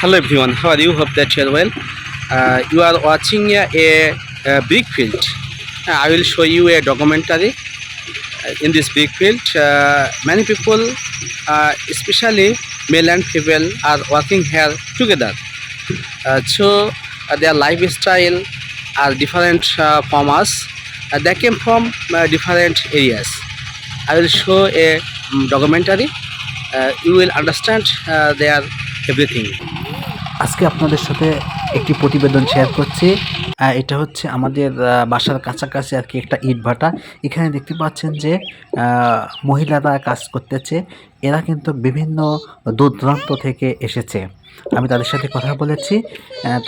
Hello everyone, how are you? Hope that you are well. Uh, you are watching a, a, a big field. Uh, I will show you a documentary. Uh, in this big field, uh, many people, uh, especially male and female, are working here together. Uh, so uh, their lifestyle are different uh, from us. Uh, they came from uh, different areas. I will show a um, documentary. Uh, you will understand uh, their everything. আজকে আপনাদের সাথে একটি প্রতিবেদন share করছি। এটা হচ্ছে আমাদের বাসার কাছাকাছি আর কি একটা ইট ভাটা। এখানে দেখতে পাচ্ছেন যে মহিলারা কাজ করতেছে। এরা কিন্তু বিভিন্ন দূর দূরান্ত থেকে এসেছে। আমি তাদের সাথে কথা বলেছি।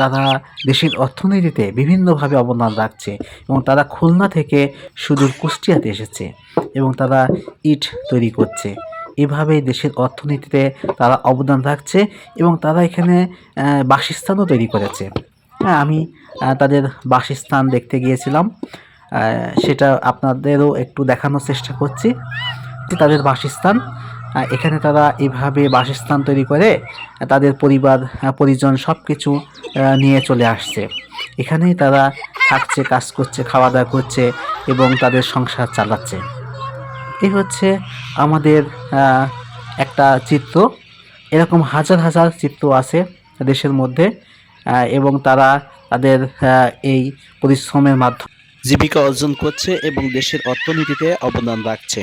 তারা দেশের অর্থনীতিতে বিভিন্নভাবে অবদান রাখছে এবং তারা খুলনা থেকে সুদূর কুষ্টিয়াতে এসেছে এবং তারা ইট তৈরি করছে। এভাবেই দেশের অর্থনীতিতে তারা অবদান রাখছে এবং তারা এখানে বাসস্থানও তৈরি করেছে। হ্যাঁ আমি তাদের বাসস্থান দেখতে গিয়েছিলাম। সেটা আপনাদেরও একটু দেখানোর চেষ্টা করছি তাদের বাসস্থান। এখানে তারা এভাবে বাসস্থান তৈরি করে, তাদের পরিবার পরিজন সব কিছু নিয়ে চলে আসছে। এখানেই তারা থাকছে, কাজ করছে খাওয়া দাওয়া করছে এবং তাদের সংসার চালাচ্ছে। এই হচ্ছে আমাদের একটা চিত্র। এরকম হাজার হাজার চিত্র আছে দেশের মধ্যে এবং তারা তাদের এই পরিশ্রমের মাধ্যমে জীবিকা অর্জন করছে এবং দেশের অর্থনীতিতে অবদান রাখছে।